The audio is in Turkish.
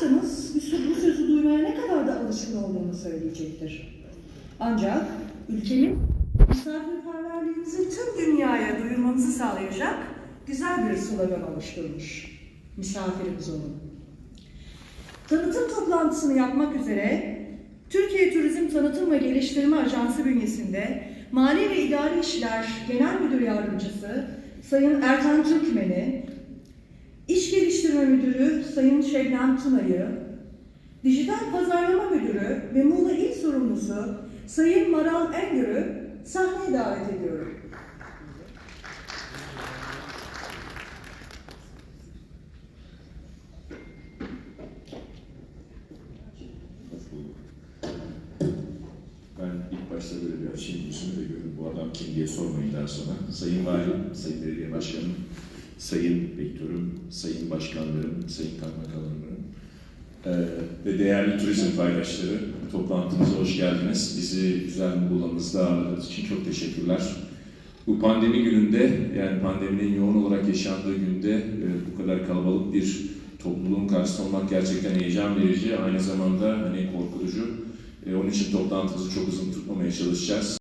sorarsanız bu sö- bu sözü duymaya ne kadar da alışkın olduğunu söyleyecektir. Ancak ülkenin misafirperverliğinizi tüm dünyaya duyurmanızı sağlayacak güzel bir slogan oluşturmuş. Misafirimiz olun. Tanıtım toplantısını yapmak üzere Türkiye Turizm Tanıtım ve Geliştirme Ajansı bünyesinde Mali ve İdari İşler Genel Müdür Yardımcısı Sayın Ertan Türkmen'i, İş Geliştirme Müdürü Sayın Şebnem Tuna'yı, Dijital Pazarlama Müdürü ve Muğla İl Sorumlusu Sayın Maral Engör'ü sahneye davet ediyorum. Başta böyle bir açayım yüzümü de görün bu adam kim diye sormayın daha sonra. Sayın Valim, Sayın Belediye Başkanım, Sayın Rektörüm, Sayın Başkanlarım, Sayın Kaymakamlarım eee ve değerli turizm paydaşları toplantımıza hoş geldiniz. Bizi güzel Muğla'mızda ağırladığınız için çok teşekkürler. Bu pandemi gününde yani pandeminin yoğun olarak yaşandığı günde e, bu kadar kalabalık bir topluluğun karşısında olmak gerçekten heyecan verici. Aynı zamanda hani korkutucu. E, onun için toplantımızı çok uzun tutmamaya çalışacağız.